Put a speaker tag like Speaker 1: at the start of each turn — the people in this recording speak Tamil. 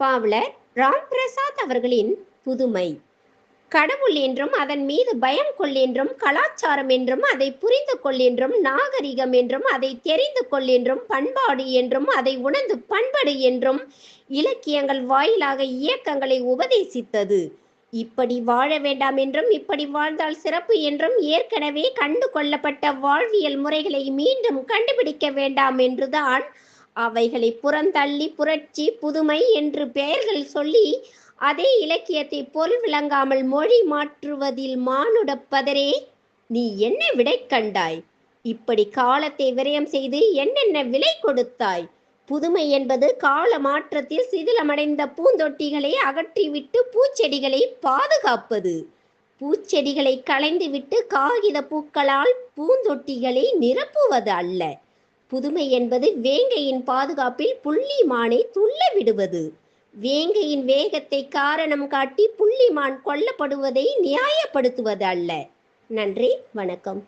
Speaker 1: பாவலர் ராம் பிரசாத் அவர்களின் புதுமை. கடவுள் என்றும் அதன் மீது பயம் கொள்ளென்றும் கலாச்சாரம் என்றும் அதை புரிந்து கொள்ளென்றும் நாகரிகம் என்றும் அதை தெரிந்து கொள்ளென்றும் பண்பாடு என்றும் அதை உணர்ந்து பண்படு என்றும் இலக்கியங்கள் வாயிலாக இயக்கங்களை உபதேசித்தது. இப்படி வாழ வேண்டாம் என்றும் இப்படி வாழ்ந்தால் சிறப்பு என்றும் ஏற்கனவே கண்டு கொள்ளப்பட்ட வாழ்வியல் முறைகளை மீண்டும் கண்டுபிடிக்க வேண்டாம் என்றுதான் அவைகளை புறந்தள்ளி புரட்சி புதுமை என்று பெயர்கள் சொல்லி அதே இலக்கியத்தை பொருள் விளங்காமல் மொழி மாற்றுவதில் மானுடப்பதரே நீ என்ன விடை கண்டாய்? இப்படி காலத்தை விரயம் செய்து என்னென்ன விலை கொடுத்தாய்? புதுமை என்பது கால மாற்றத்தில் சிதிலமடைந்த பூந்தொட்டிகளை அகற்றிவிட்டு பூச்செடிகளை பாதுகாப்பது. பூச்செடிகளை களைந்துவிட்டு காகித பூக்களால் பூந்தொட்டிகளை நிரப்புவது அல்ல. புதுமை என்பது வேங்கையின் பாதுகாப்பில் புள்ளி மானை துள்ள விடுவது. வேங்கையின் வேகத்தை காரணம் காட்டி புள்ளிமான் கொல்லப்படுவதை நியாயப்படுத்துவது அல்ல நன்றி வணக்கம்.